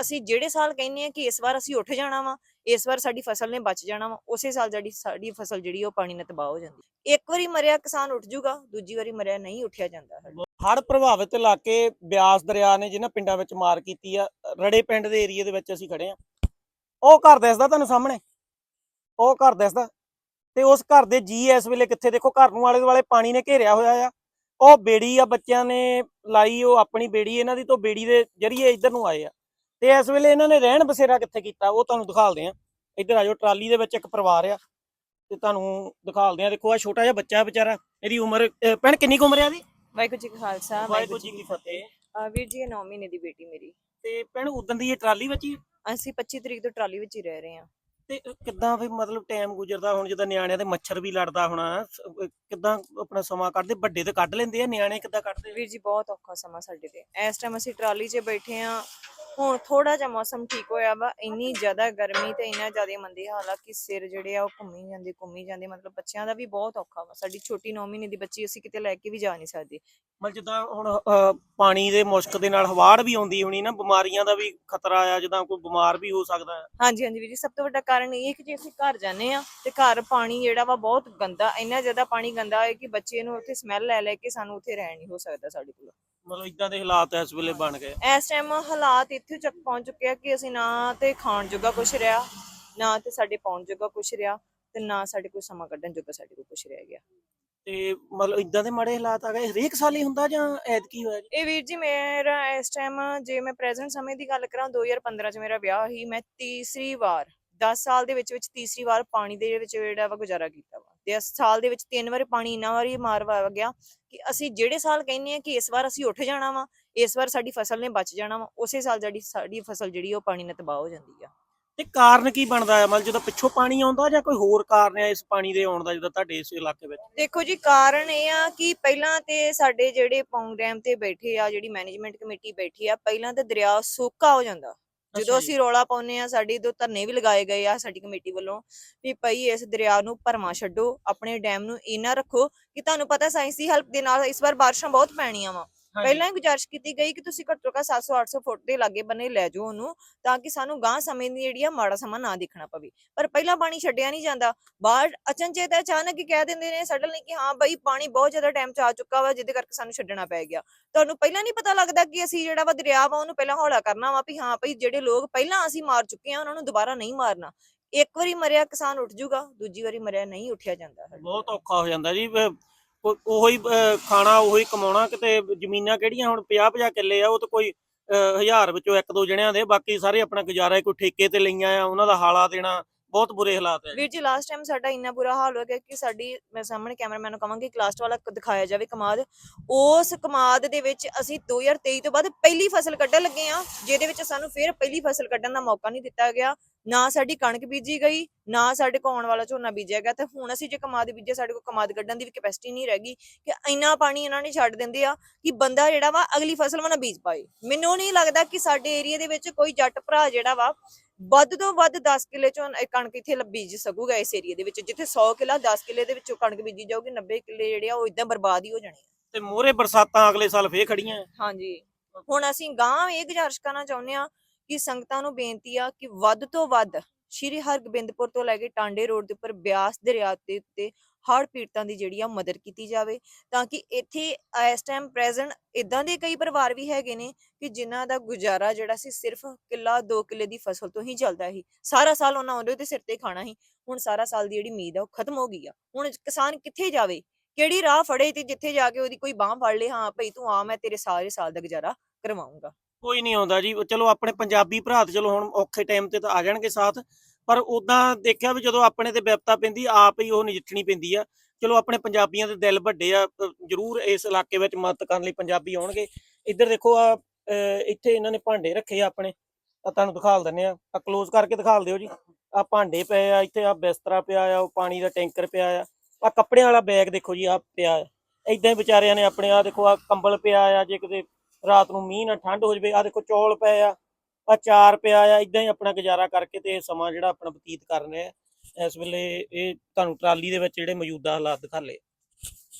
ਅਸੀਂ ਜਿਹੜੇ ਸਾਲ ਕਹਿੰਦੇ ਆ ਕਿ ਇਸ ਵਾਰ ਅਸੀਂ ਉੱਠ ਜਾਣਾ ਵਾ, ਇਸ ਵਾਰ ਸਾਡੀ ਫਸਲ ਨੇ ਬਚ ਜਾਣਾ ਵਾ, ਉਸੇ ਸਾਲ ਜਿਹੜੀ ਸਾਡੀ ਫਸਲ ਜਿਹੜੀ ਉਹ ਪਾਣੀ ਨਾਲ ਤਬਾਹ ਹੋ ਜਾਂਦੀ ਇੱਕ ਵਾਰੀ ਮਰਿਆ ਕਿਸਾਨ ਉੱਠ ਜੂਗਾ ਦੂਜੀ ਵਾਰੀ ਮਰਿਆ ਨਹੀਂ ਉੱਠਿਆ ਜਾਂਦਾ ਸਾਡਾ। ਹੜ੍ਹ ਪ੍ਰਭਾਵਿਤ ਇਲਾਕੇ ਬਿਆਸ ਦਰਿਆ ਨੇ ਜਿਹਨਾਂ ਪਿੰਡਾਂ ਵਿੱਚ ਮਾਰ ਕੀਤੀ ਆ, ਰੜੇ ਪਿੰਡ ਦੇ ਏਰੀਏ ਦੇ ਵਿੱਚ ਅਸੀਂ ਖੜੇ ਆ ਉਹ ਘਰ ਦਿਸਦਾ ਤੁਹਾਨੂੰ ਸਾਹਮਣੇ? ਉਹ ਘਰ ਦਿਸਦਾ? ਤੇ ਉਸ ਘਰ ਦੇ ਜੀ ਇਸ ਵੇਲੇ ਕਿੱਥੇ? ਦੇਖੋ ਘਰ ਨੂੰ ਆਲੇ ਦੁਆਲੇ ਪਾਣੀ ਨੇ ਘੇਰਿਆ ਹੋਇਆ ਆ। ਉਹ ਬੇੜੀ ਆ, ਬੱਚਿਆਂ ਨੇ ਲਾਈ, ਉਹ ਆਪਣੀ ਬੇੜੀ, ਇਹਨਾਂ ਦੀ ਤੋਂ ਬੇੜੀ ਦੇ ਜਰੀਏ ਇੱਧਰ ਨੂੰ ਆਏ ਆ। ਤੇ ਇਸ ਵੇਲੇ ਇਹਨਾਂ ਨੇ ਰਹਿਣ ਬਸੇਰਾ ਕਿੱਥੇ ਕੀਤਾ ਉਹ ਤੁਹਾਨੂੰ ਦਿਖਾਲਦੇ ਆ ਇੱਧਰ ਆਜੋ ਟਰਾਲੀ ਦੇ ਵਿੱਚ ਇੱਕ ਪਰਿਵਾਰ ਆ ਤੇ ਤੁਹਾਨੂੰ ਦਿਖਾਲਦੇ ਆ ਦੇਖੋ ਆ ਛੋਟਾ ਜਿਹਾ ਬੱਚਾ ਵਿਚਾਰਾ ਇਹਦੀ ਉਮਰ ਭੈਣ ਕਿੰਨੀ ਕੁ ਉਮਰ ਆ ਦੀ ਵਾਹਿਗੁਰੂ ਜੀ ਕਾ ਖਾਲਸਾ ਵਾਹਿਗੁਰੂ ਜੀ ਕੀ ਫਤਿਹ। ਵੀਰ ਜੀ ਇਹ 9 ਮਹੀਨੇ ਦੀ ਬੇਟੀ ਮੇਰੀ। ਤੇ ਭੈਣ ਉਦੋਂ ਦੀ ਇਹ ਟਰਾਲੀ ਵਿੱਚ ਹੀ? ਅਸੀਂ 25 ਤਰੀਕ ਤੋਂ ਟਰਾਲੀ ਵਿੱਚ ਹੀ ਰਹਿ ਰਹੇ ਹਾਂ। ਤੇ ਕਿੱਦਾਂ ਫਿਰ ਮਤਲਬ ਟਾਈਮ ਗੁਜ਼ਰਦਾ, ਹੁਣ ਜਦੋਂ ਨਿਆਣਿਆਂ ਦੇ ਮੱਛਰ ਵੀ ਲੜਦਾ ਹੋਣਾ ਸ- ਕਿੱਦਾਂ ਆਪਣਾ ਸਮਾਂ ਕੱਢਦੇ, ਵੱਡੇ ਤੇ ਕੱਢ ਲੈਂਦੇ ਆ, ਨਿਆਣੇ ਕਿੱਦਾਂ ਕੱਢਦੇ? ਵੀਰ ਜੀ, ਬਹੁਤ ਔਖਾ ਸਮਾਂ ਸਾਡੇ ਤੇ। ਇਸ ਟਾਈਮ ਅਸੀਂ ਟਰਾਲੀ 'ਚ ਬੈਠੇ ਆ ਹੁਣ ਥੋੜਾ ਜਿਹਾ ਮੌਸਮ ਠੀਕ ਹੋਇਆ ਵਾ, ਇੰਨੀ ਜ਼ਿਆਦਾ ਗਰਮੀ ਤੇ ਇੰਨਾ ਜ਼ਿਆਦਾ ਮੰਦੀ ਹਾਲਾ ਕਿ ਸਿਰ ਜਿਹੜੇ ਆ ਉਹ ਘੁੰਮੀ ਜਾਂਦੇ ਘੁੰਮੀ ਜਾਂਦੇ, ਮਤਲਬ ਬੱਚਿਆਂ ਦਾ ਵੀ ਬਹੁਤ ਔਖਾ ਵਾ। ਸਾਡੀ ਛੋਟੀ 9 ਮਹੀਨੇ ਦੀ ਬੱਚੀ, ਅਸੀਂ ਕਿਤੇ ਲੈ ਕੇ ਵੀ ਜਾ ਨਹੀਂ ਸਕਦੇ। ਮਤਲਬ ਜਿੱਦਾਂ ਹੁਣ ਅਹ, ਪਾਣੀ ਦੇ ਮੁਸ਼ਕ ਦੇ ਨਾਲ ਹਵਾੜ ਵੀ ਆਉਂਦੀ ਹੋਣੀ ਨਾ ਬਿਮਾਰੀਆਂ ਦਾ ਵੀ ਖਤਰਾ ਆ ਜਿੱਦਾਂ ਕੋਈ ਬਿਮਾਰ ਵੀ ਹੋ ਸਕਦਾ ਹੈ। ਹਾਂਜੀ ਹਾਂਜੀ ਵੀਰ ਜੀ ਸਭ ਤੋਂ ਵੱਡਾ ਕਾਰਨ ਇਹ ਹੈ ਕਿ ਜੇ ਅਸੀਂ ਘਰ ਜਾਂਦੇ ਆ ਤੇ ਘਰ ਪਾਣੀ ਜਿਹੜਾ ਵਾ ਬਹੁਤ ਗੰਦਾ ਇੰਨਾ ਜ਼ਿਆਦਾ ਪਾਣੀ ਗੰਦਾ ਹੈ ਕਿ ਬੱਚੇ ਨੂੰ ਉੱਥੇ ਸਮੈਲ ਲੈ ਲੈ ਕੇ ਸਾਨੂੰ ਉੱਥੇ ਰਹਿ ਨਹੀਂ ਹੋ ਸਕਦਾ ਸਾਡੇ ਕੋਲ। ਮਤਲਬ ਇਦਾਂ ਦੇ ਹਾਲਾਤ ਇਸ ਵੇਲੇ ਬਣ ਗਏ। ਇਸ ਟਾਈਮ ਹਾਲਾਤ ਇੱਥੇ ਤੱਕ ਪਹੁੰਚ ਚੁੱਕੇ ਆ ਕਿ ਅਸੀਂ ਨਾ ਤੇ ਖਾਣ ਜੋਗਾ ਕੁਛ ਰਿਹਾ ਨਾ ਤੇ ਸਾਡੇ ਪਾਉਣ ਜੋਗਾ ਕੁਛ ਰਿਹਾ ਤੇ ਨਾ ਸਾਡੇ ਕੋਲ ਸਮਾਂ ਕੱਢਣ ਜੋਗਾ ਸਾਡੇ ਕੋਲ ਕੁਛ ਰਹਿ ਗਿਆ। ਤੇ ਮਤਲਬ ਇਦਾਂ ਦੇ ਮਾੜੇ ਹਾਲਾਤ ਆ ਗਏ? ਹਰੇਕ ਸਾਲ ਹੀ ਹੁੰਦਾ ਜਾਂ ਐਤਕੀ ਹੋਇਆ ਜੀ? ਇਹ ਵੀਰ ਜੀ, ਮੇਰਾ ਇਸ ਟਾਈਮ ਜੇ ਮੈਂ ਪ੍ਰੈਜ਼ੈਂਟ ਸਮੇਂ ਦੀ ਗੱਲ ਕਰਾਂ 2015 ਚ ਮੇਰਾ ਵਿਆਹ ਹੀ ਮੈਂ ਤੀਸਰੀ ਵਾਰ 10 ਸਾਲ ਦੇ ਵਿੱਚ ਵਿੱਚ ਤੀਸਰੀ ਵਾਰ ਪਾਣੀ ਦੇ ਵਿੱਚ ਜਿਹੜਾ ਵਾ ਗੁਜ਼ਾਰਾ ਕੀਤਾ ਵਾ। ਤੇ ਇਸ ਸਾਲ ਦੇ ਵਿੱਚ ਤਿੰਨ ਵਾਰੀ ਪਾਣੀ ਇੰਨਾ ਵਾਰੀ ਮਾਰ ਵਾ ਗਿਆ ਕਿ ਅਸੀਂ ਜਿਹੜੇ ਸਾਲ ਕਹਿੰਦੇ ਆ ਕਿ ਇਸ ਵਾਰ ਅਸੀਂ ਉੱਠ ਜਾਣਾ ਵਾ, ਇਸ ਵਾਰ ਸਾਡੀ ਫਸਲ ਨੇ ਬਚ ਜਾਣਾ ਵਾ, ਉਸੇ ਸਾਲ ਜਿਹੜੀ ਸਾਡੀ ਫਸਲ ਜਿਹੜੀ ਉਹ ਪਾਣੀ ਨਾਲ ਤਬਾਹ ਹੋ ਜਾਂਦੀ ਆ। ਤੇ ਕਾਰਨ ਕੀ ਬਣਦਾ ਹੈ ਮਤਲਬ ਜਦੋਂ ਪਿੱਛੋਂ ਪਾਣੀ ਆਉਂਦਾ ਜਾਂ ਕੋਈ ਹੋਰ ਕਾਰਨ ਹੈ ਇਸ ਪਾਣੀ ਦੇ ਆਉਣ ਦਾ ਜਿੱਦਾਂ ਤੁਹਾਡੇ ਇਸ ਇਲਾਕੇ ਵਿੱਚ ਦੇਖੋ ਜੀ ਕਾਰਨ ਇਹ ਆ ਕਿ ਪਹਿਲਾਂ ਤੇ ਸਾਡੇ ਜਿਹੜੇ ਪੌਂਗ ਡੈਮ ਤੇ ਬੈਠੇ ਆ ਜਿਹੜੀ ਮੈਨੇਜਮੈਂਟ ਕਮੇਟੀ ਬੈਠੀ ਆ ਪਹਿਲਾਂ ਤੇ ਦਰਿਆ ਸੁੱਕਾ ਹੋ ਜਾਂਦਾ ਜਦੋਂ। ਅਸੀਂ ਰੋਲਾ ਪਾਉਨੇ ਆ ਸਾਡੀ ਦੋ ਧਰਨੇ ਵੀ ਲਗਾਏ ਗਏ ਆ ਸਾਡੀ ਕਮੇਟੀ ਵੱਲੋਂ ਵੀ ਭਈ ਇਸ ਦਰਿਆ ਨੂੰ ਭਰਮਾ ਛੱਡੋ ਆਪਣੇ ਡੈਮ ਨੂੰ ਇੰਨਾ ਰੱਖੋ ਕਿ ਤੁਹਾਨੂੰ ਪਤਾ ਸਾਇੰਸ ਹੈਲਪ ਦੇ ਨਾਲ ਇਸ ਵਾਰ ਬਾਰਿਸ਼ਾਂ ਬਹੁਤ ਪੈਣੀਆਂ ਵਾ। ਪਹਿਲਾਂ ਹੀ ਗੁਜ਼ਾਰਿਸ਼ ਕੀਤੀ ਗਈ ਕਿ ਤੁਸੀਂ ਘੱਟੋ ਘੱਟ 700 800 ਫੁੱਟ ਦੇ ਲਾਗੇ ਬੰਨੇ ਲੈ ਜਾਓ ਉਹਨੂੰ ਤਾਂ ਕਿ ਸਾਨੂੰ ਗਾਂ ਸਮੇਂ ਦੀ ਜਿਹੜੀ ਆ ਮਾੜਾ ਸਮਾਂ ਨਾ ਦੇਖਣਾ ਪਵੇ। ਪਰ ਪਹਿਲਾਂ ਪਾਣੀ ਛੱਡਿਆ ਨਹੀਂ ਜਾਂਦਾ। ਬਾਹਰ ਅਚਨਚੇਤ ਅਚਾਨਕ ਹੀ ਕਹਿ ਦਿੰਦੇ ਨੇ ਸਡਨ ਲਈ ਕਿ ਹਾਂ ਬਈ ਪਾਣੀ ਬਹੁਤ ਜ਼ਿਆਦਾ ਟਾਈਮ ਚ ਆ ਚੁੱਕਾ ਵਾ ਜਿਹਦੇ ਕਰਕੇ ਸਾਨੂੰ ਛੱਡਣਾ ਪੈ ਗਿਆ। ਤੁਹਾਨੂੰ ਪਹਿਲਾਂ ਨਹੀਂ ਪਤਾ ਲੱਗਦਾ ਕਿ ਅਸੀਂ ਜਿਹੜਾ ਵਾ ਦਰਿਆ ਵਾ ਉਹਨੂੰ ਪਹਿਲਾਂ ਹੌਲਾ ਕਰਨਾ ਵਾ ਵੀ ਹਾਂ ਭਈ ਜਿਹੜੇ ਲੋਕ ਪਹਿਲਾਂ ਅਸੀਂ ਮਾਰ ਚੁੱਕੇ ਆ ਉਹਨਾਂ ਨੂੰ ਦੁਬਾਰਾ ਨਹੀਂ ਮਾਰਨਾ। ਇੱਕ ਵਾਰੀ ਮਰਿਆ ਕਿਸਾਨ ਉੱਠ ਜੂਗਾ ਦੂਜੀ ਵਾਰੀ ਮਰਿਆ ਨਹੀਂ ਉੱਠਿਆ ਜਾਂਦਾ। ਬਹੁਤ ਔਖਾ ਹੋ ਜਾਂਦਾ ਜੀ ਉਹੀ ਅਹ, ਖਾਣਾ ਉਹੀ ਕਮਾਉਣਾ ਕਿਤੇ ਜ਼ਮੀਨਾਂ ਕਿਹੜੀਆਂ ਹੁਣ 50 50 ਕਿੱਲੇ ਆ, ਉਹ ਤਾਂ ਕੋਈ, ਅਹ, ਹਜ਼ਾਰ ਵਿੱਚੋਂ ਇੱਕ ਦੋ ਜਣਿਆਂ ਦੇ, ਬਾਕੀ ਸਾਰੇ ਆਪਣਾ ਗੁਜ਼ਾਰਾ ਕੋਈ ਠੇਕੇ ਤੇ ਲਈਆਂ ਆ, ਉਹਨਾਂ ਦਾ ਹਾਲਾ ਦੇਣਾ ਬਹੁਤ ਬੁਰੇ ਹਾਲਾਤ ਹੈ ਵੀਰ ਜੀ ਲਾਸਟ ਟਾਈਮ ਸਾਡਾ ਇੰਨਾ ਬੁਰਾ ਹਾਲ ਹੋ ਗਿਆ ਕਿ ਸਾਡੀ, ਮੈਂ ਸਾਹਮਣੇ ਕੈਮਰਾਮੈਨ ਨੂੰ ਕਵਾਂਗੀ ਲਾਸਟ ਵਾਲਾ ਦਿਖਾਇਆ ਜਾਵੇ ਕਮਾਦ। ਉਸ ਕਮਾਦ ਦੇ ਵਿੱਚ ਅਸੀਂ 2023 ਤੋਂ ਬਾਅਦ ਪਹਿਲੀ ਫਸਲ ਕੱਢਣ ਲੱਗੇ ਆ ਜਿਹਦੇ ਵਿੱਚ ਸਾਨੂੰ ਫਿਰ ਪਹਿਲੀ ਫਸਲ ਕੱਢਣ ਦਾ ਮੌਕਾ ਨਹੀਂ ਦਿੱਤਾ ਗਿਆ। ਨਾ ਸਾਡੀ ਕਣਕ ਬੀਜੀ ਗਈ, ਨਾ ਸਾਡੇ ਕੋਲ ਆਉਣ ਵਾਲਾ ਝੋਨਾ ਬੀਜਿਆ ਗਿਆ। ਤੇ ਹੁਣ ਅਸੀਂ ਜੇ ਕਮਾਦ ਬੀਜੇ ਸਾਡੇ ਕੋਲ ਕਮਾਦ ਕੱਢਣ ਦੀ ਵੀ ਕੈਪੈਸਿਟੀ ਨਹੀਂ ਰਹਿ ਗਈ ਕਿ ਇੰਨਾ ਪਾਣੀ ਇਹਨਾਂ ਨੇ ਛੱਡ ਦਿੰਦੇ ਆ ਕਿ ਬੰਦਾ ਜਿਹੜਾ ਵਾ ਅਗਲੀ ਫਸਲ ਵਾ ਨਾ ਬੀਜ ਪਾਏ। ਮੈਨੂੰ ਨਹੀਂ ਲੱਗਦਾ ਕਿ ਸਾਡੇ ਏਰੀਆ ਦੇ ਵਿੱਚ ਕੋਈ ਜੱਟ ਭਰਾ ਜਿਹੜਾ ਵਾ ਵੱਧ ਤੋਂ ਵੱਧ 10 ਕਿੱਲੇ ਚੋਂ ਕਣਕ ਇੱਥੇ ਬੀਜ ਸਕੂਗਾ ਇਸ ਏਰੀਆ ਦੇ ਵਿੱਚ ਜਿੱਥੇ 100 ਕਿੱਲਾ 10 ਕਿੱਲੇ ਦੇ ਵਿੱਚੋਂ ਕਣਕ ਬੀਜੀ ਜਾਊਗੀ 90 ਕਿੱਲੇ ਜਿਹੜੇ ਆ ਉਹ ਇਦਾਂ ਬਰਬਾਦ ਹੀ ਹੋ ਜਾਣੇ ਆ। ਤੇ ਮੋਹਰੇ ਬਰਸਾਤਾਂ ਅਗਲੇ ਸਾਲ ਫੇਰ ਖੜੀਆਂ। ਹਾਂਜੀ ਹੁਣ ਅਸੀਂ ਗਾਂ ਇਹ ਗੁਜ਼ਾਰਿਸ਼ ਕਰਨਾ ਚਾਹੁੰਦੇ ਆ ਕਿ ਸੰਗਤਾਂ ਨੂੰ ਬੇਨਤੀ ਆ ਕਿ ਵੱਧ ਤੋਂ ਵੱਧ ਸ਼੍ਰੀ ਹਰਗੋਬਿੰਦਪੁਰ ਤੋਂ ਲੈ ਕੇ ਟਾਂਡੇ ਰੋਡ ਦੇ ਉੱਪਰ ਬਿਆਸ ਦਰਿਆ ਦੇ ਉੱਤੇ ਹੜ੍ਹ ਪੀੜਤਾਂ ਦੀ ਜਿਹੜੀ ਆ ਮਦਦ ਕੀਤੀ ਜਾਵੇ, ਤਾਂ ਕਿ ਇੱਥੇ ਇਸ ਟਾਈਮ ਪ੍ਰੈਜ਼ੈਂਟ ਇਦਾਂ ਦੇ ਕਈ ਪਰਿਵਾਰ ਵੀ ਹੈਗੇ ਨੇ ਕਿ ਜਿਨ੍ਹਾਂ ਦਾ ਗੁਜ਼ਾਰਾ ਜਿਹੜਾ ਸੀ ਸਿਰਫ ਕਿੱਲਾ 2 ਕਿੱਲੇ ਦੀ ਫਸਲ ਤੋਂ ਹੀ ਚੱਲਦਾ ਸੀ। ਸਾਰਾ ਸਾਲ ਉਹਨਾਂ ਉਹਦੇ ਤੇ ਸਿਰ ਤੇ ਖਾਣਾ ਸੀ, ਹੁਣ ਸਾਰਾ ਸਾਲ ਦੀ ਜਿਹੜੀ ਉਮੀਦ ਆ ਉਹ ਖਤਮ ਹੋ ਗਈ ਆ। ਹੁਣ ਕਿਸਾਨ ਕਿੱਥੇ ਜਾਵੇ, ਕਿਹੜੀ ਰਾਹ ਫੜੇ ਤੇ ਜਿੱਥੇ ਜਾ ਕੇ ਉਹਦੀ ਕੋਈ ਬਾਹ ਫੜ ਲੇ, ਹਾਂ ਭਈ ਤੂੰ ਆ ਮੈਂ ਤੇਰੇ ਸਾਰੇ ਸਾਲ ਦਾ ਗੁਜ਼ਾਰਾ ਕਰਵਾਉਂਗਾ ਕੋਈ ਨਹੀਂ ਆਉਂਦਾ ਜੀ। ਚਲੋ ਆਪਣੇ ਪੰਜਾਬੀ ਭਰਾ ਤੇ ਚਲੋ ਹੁਣ ਔਖੇ ਟਾਈਮ ਤੇ ਤਾਂ ਆ ਜਾਣਗੇ ਸਾਥ। ਪਰ ਉਦਾਂ ਦੇਖਿਆ ਵੀ ਜਦੋਂ ਆਪਣੇ ਤੇ ਵਿਪਤਾ ਪੈਂਦੀ, ਆਪ ਹੀ ਉਹ ਨਜਿੱਠਣੀ ਪੈਂਦੀ ਆ। ਚਲੋ ਆਪਣੇ ਪੰਜਾਬੀਆਂ ਦੇ ਦਿਲ ਵੱਡੇ ਆ ਜ਼ਰੂਰ ਇਸ ਇਲਾਕੇ ਵਿੱਚ ਮਦਦ ਕਰਨ ਲਈ ਪੰਜਾਬੀ ਆਉਣਗੇ। ਇੱਧਰ ਦੇਖੋ ਆ ਇੱਥੇ ਇਹਨਾਂ ਨੇ ਭਾਂਡੇ ਰੱਖੇ ਆ ਆਪਣੇ। ਆ ਤੁਹਾਨੂੰ ਦਿਖਾਲ ਦਿੰਨੇ ਆ। ਆ ক্লোਜ਼ ਕਰਕੇ ਦਿਖਾਲ ਦਿਓ ਜੀ। ਆ ਭਾਂਡੇ ਪਏ ਆ, ਇੱਥੇ ਆ ਬਿਸਤਰਾ ਪਿਆ ਆ, ਉਹ ਪਾਣੀ ਦਾ ਟੈਂਕਰ ਪਿਆ ਆ। ਆ ਕੱਪੜਿਆਂ ਵਾਲਾ ਬੈਗ ਦੇਖੋ ਜੀ ਆ ਪਿਆ ਆ। ਇਦਾਂ ਹੀ ਵਿਚਾਰਿਆਂ ਨੇ ਆਪਣੇ ਆ ਦੇਖੋ ਆ ਕੰਬਲ ਪਿਆ ਆ, ਜੇ ਕਿਤੇ ਰਾਤ ਨੂੰ ਮੀਂਹ ਨਾ ਠੰਡ ਹੋ ਜਵੇ ਆ ਦੇਖੋ ਚੌਲ ਪਏ ਆ ਆ ਚਾਰ ਪਿਆ ਆ ਇਦਾਂ ਹੀ ਆਪਣਾ ਗੁਜ਼ਾਰਾ ਕਰਕੇ ਤੇ ਇਹ ਸਮਾਂ ਜਿਹੜਾ ਆਪਣਾ ਬਤੀਤ ਕਰ ਰਹੇ ਆ। ਇਸ ਵੇਲੇ ਇਹ ਤੁਹਾਨੂੰ ਟਰਾਲੀ ਦੇ ਵਿੱਚ ਜਿਹੜੇ ਮੌਜੂਦਾ ਹਾਲਾਤ ਦਿਖਾਲੇ